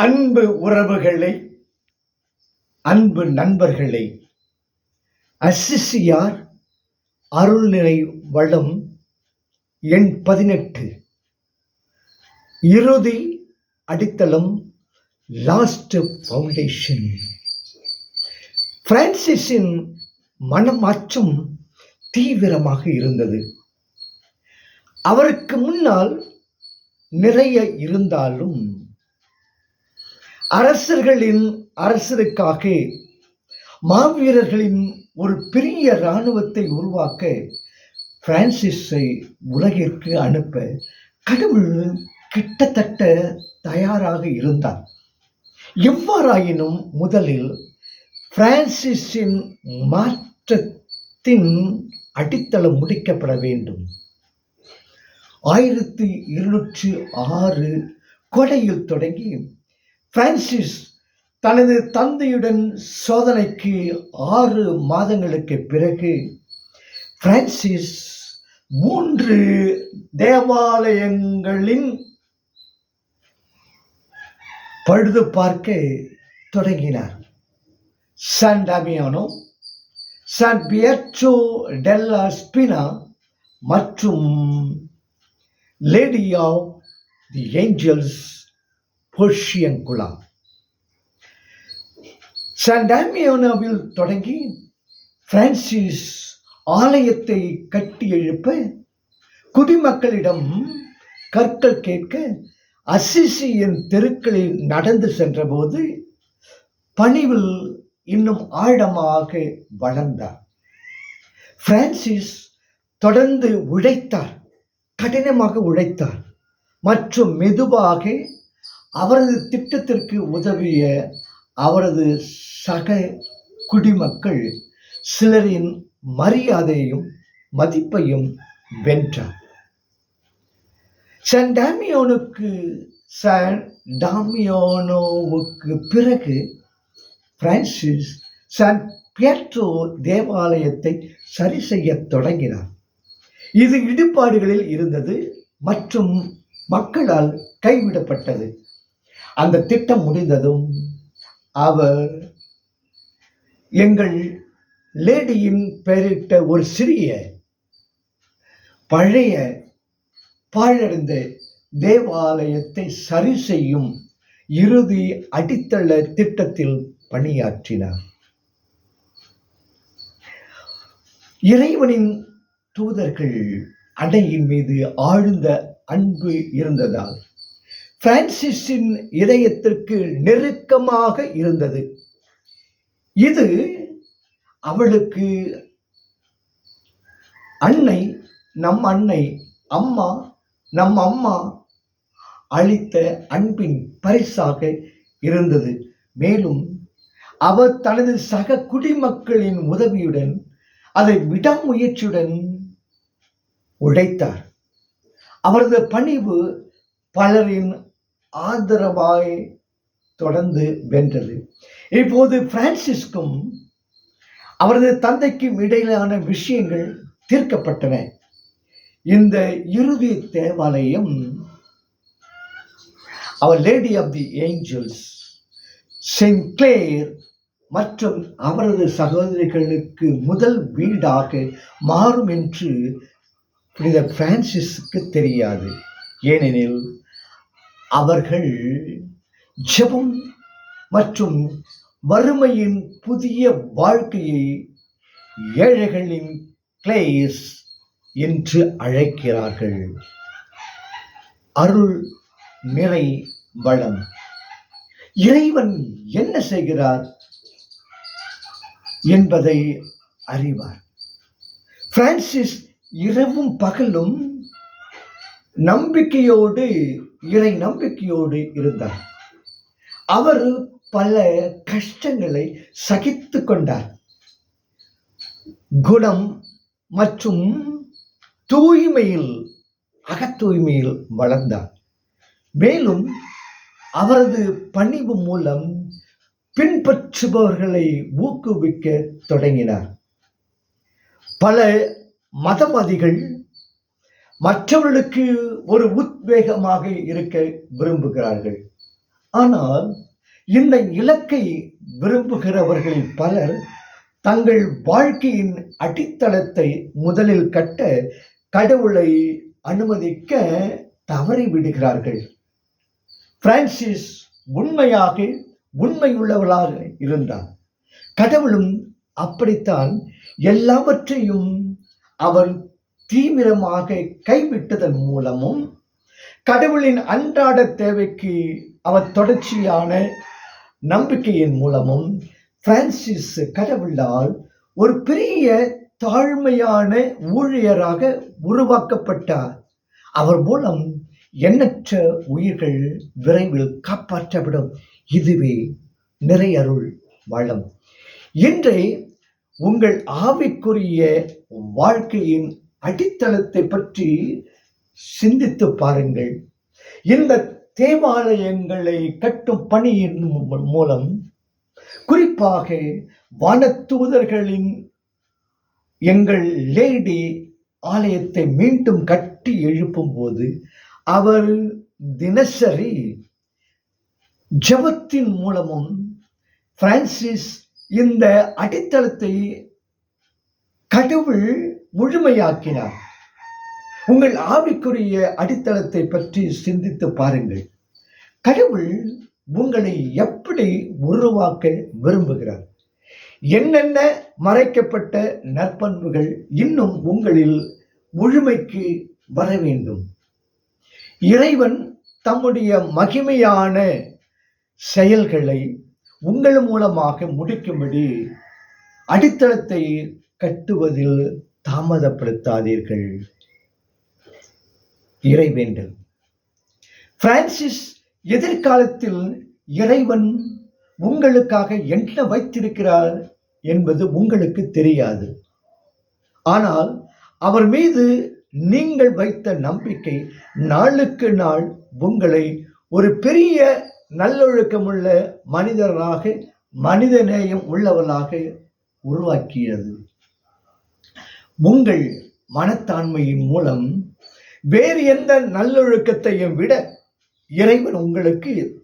அன்பு உறவுகளை அன்பு நண்பர்களை அசிசியார் அருள்நிறை வளம் எண் பதினெட்டு. இறுதி அடித்தளம் லாஸ்ட் ஃபவுண்டேஷன் பிரான்சிஸின் மனமாற்றம் தீவிரமாக இருந்தது. அவருக்கு முன்னால் நிறைய இருந்தாலும் அரசர்களின் அரசருக்காக மாவீரர்களின் ஒரு பெரிய இராணுவத்தை உருவாக்க பிரான்சிஸை உலகிற்கு அனுப்ப கடவுள் கிட்டத்தட்ட தயாராக இருந்தார். எவ்வாறாயினும் முதலில் பிரான்சிஸின் மாற்றத்தின் அடித்தளம் முடிக்கப்பட வேண்டும். ஆயிரத்தி இருநூற்றி ஆறு கொடையில் தொடங்கி பிரான்சிஸ் தனது தந்தையுடன் சோதனைக்கு ஆறு மாதங்களுக்கு பிறகு பிரான்சிஸ் மூன்று தேவாலயங்களின் பழுது பார்க்க தொடங்கினார். சான் டாமியானோ சான் பியர்ச்சோ டெல்லா ஸ்பினா மற்றும் lady of the angels Portiuncula சாண்டாமியோனாவில் தொடங்கி பிரான்சிஸ் ஆலயத்தை கட்டி எழுப்ப குடிமக்களிடம் கற்கள் கேட்க அசிசியின் தெருக்களில் நடந்து சென்றபோது பணிவில் இன்னும் ஆழமாக வளர்ந்தார். பிரான்சிஸ் தொடர்ந்து உழைத்தார் கடினமாக உழைத்தார் மற்றும் மெதுவாக அவரது திட்டத்திற்கு உதவிய அவரது சக குடிமக்கள் சிலரின் மரியாதையையும் மதிப்பையும் வென்றார். சான் டாமியோனுக்கு சான் டாமியோனோவுக்கு பிறகு பிரான்சிஸ் சான் பியட்ரோ தேவாலயத்தை சரி செய்யத் தொடங்கினார். இது இடுபாடுகளில் இருந்தது மற்றும் மக்களால் கைவிடப்பட்டது. அந்த திட்டம் முடிந்ததும் அவர் எங்கள் லேடியின் பெயரிட்ட ஒரு சிறிய பழைய பாழடைந்த தேவாலயத்தை சரி செய்யும் இறுதி அடித்தள திட்டத்தில் பணியாற்றினார். இறைவனின் தூதர்கள் அடையின் மீது ஆழ்ந்த அன்பு இருந்ததால் பிரான்சிஸின் இதயத்திற்கு நெருக்கமாக இருந்தது. இது அவளுக்கு அன்னை நம் அன்னை அம்மா நம் அம்மா அளித்த அன்பின் பரிசாக இருந்தது. மேலும் அவர் தனது சக குடிமக்களின் உதவியுடன் அதை விடாமுயற்சியுடன் உழைத்தார் அவரது பணிவு பலரின் ஆதரவாய் தொடர்ந்து வென்றது. இப்போது பிரான்சிஸ்கும் அவரது தந்தைக்கும் இடையிலான விஷயங்கள் தீர்க்கப்பட்டன. இந்த இறுதி தேவாலயம் அவர் lady of the angels Saint Clare மற்றும் அவரது சகோதரிகளுக்கு முதல் வீடாக மாறும் என்று புனித பிரான்சிஸுக்கு தெரியாது. ஏனெனில் அவர்கள் ஜெபம் மற்றும் வறுமையின் புதிய வாழ்க்கையை ஏழைகளின் கிளேஸ் என்று அழைக்கிறார்கள். அருள் நிறை வளம். இறைவன் என்ன செய்கிறார் என்பதை அறிவார். பிரான்சிஸ் இரவும் பகலும் நம்பிக்கையோடு இறை நம்பிக்கையோடு இருந்தார். அவர் பல கஷ்டங்களை சகித்து கொண்டார். குணம் மற்றும் தூய்மையில் அகத்தூய்மையில் வளர்ந்தார். மேலும் அவரது பணிவு மூலம் பின்பற்றுபவர்களை ஊக்குவிக்க தொடங்கினார். பல மதவாதிகள் மற்றவர்களுக்கு ஒரு உத்வேகமாக இருக்க விரும்புகிறார்கள். ஆனால் இந்த இலக்கை விரும்புகிறவர்களில் பலர் தங்கள் வாழ்க்கையின் அடித்தளத்தை முதலில் கட்ட கடவுளை அனுமதிக்க தவறிவிடுகிறார்கள். பிரான்சிஸ் உண்மையாக உண்மையுள்ளவளாக இருந்தார் கடவுளும் அப்படித்தான் எல்லாவற்றையும் அவர் தீவிரமாக கைவிட்டதன் மூலமும் கடவுளின் அன்றாட தேவைக்கு அவர் தொடர்ச்சியான நம்பிக்கையின் மூலமும் பிரான்சிஸ் கடவுளால் ஒரு பெரிய தாழ்மையான ஊழியராக உருவாக்கப்பட்டார். அவர் மூலம் எண்ணற்ற உயிர்கள் விரைவில் காப்பாற்றப்படும். இதுவே நிறையருள் வளம். இன்றே உங்கள் ஆவிக்குரிய வாழ்க்கையின் அடித்தளத்தை பற்றி சிந்தித்து பாருங்கள். இந்த தேவாலயங்களை கட்டும் பணியின் மூலம் குறிப்பாக வானத்தூதர்களின் எங்கள் லேடி ஆலயத்தை மீண்டும் கட்டி எழுப்பும் போது அவர் தினசரி ஜெபத்தின் மூலமும் பிரான்சிஸ் இந்த அடித்தளத்தை கடவுள் முழுமையாக்கினார். உங்கள் ஆவிக்குரிய அடித்தளத்தை பற்றி சிந்தித்து பாருங்கள். கடவுள் உங்களை எப்படி உருவாக்க விரும்புகிறார்? என்னென்ன மறைக்கப்பட்ட நற்பண்புகள் இன்னும் உங்களில் முழுமைக்கு வர வேண்டும்? இறைவன் தம்முடைய மகிமையான செயல்களை உங்கள் மூலமாக முடிக்கும்படி அடித்தளத்தை கட்டுவதில் தாமதப்படுத்தாதீர்கள். இறைவேண்டல். பிரான்சிஸ் எதிர்காலத்தில் இறைவன் உங்களுக்காக என்ன வைத்திருக்கிறார் என்பது உங்களுக்கு தெரியாது. ஆனால் அவர் மீது நீங்கள் வைத்த நம்பிக்கை நாளுக்கு நாள் உங்களை ஒரு பெரிய நல்லொழுக்கமுள்ள மனிதராக மனிதநேயம் உள்ளவர்களாக உருவாக்கியது. உங்கள் மனத்தாண்மையின் மூலம் வேறு எந்த நல்லொழுக்கத்தையும் விட இறைவன் உங்களுக்கு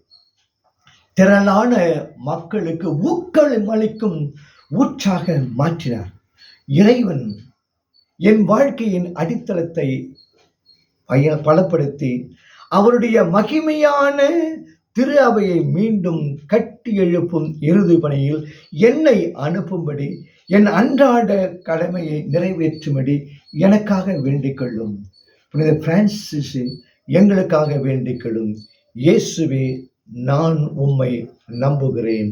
திரளான மக்களுக்கு ஊக்கம் அளிக்கும் ஊற்றாக மாற்றினார். இறைவன் என் வாழ்க்கையின் அடித்தளத்தை பய பலப்படுத்தி அவருடைய மகிமையான திரு அவையை மீண்டும் கட்டி எழுப்பும் இறுதி பணியில் என்னை அனுப்பும்படி என் அன்றாட கடமையை நிறைவேற்றும்படி எனக்காக வேண்டிக் கொள்ளும். புனித பிரான்சிஸ் எங்களுக்காக வேண்டிக் கொள்ளும். இயேசுவே நான் உம்மை நம்புகிறேன்.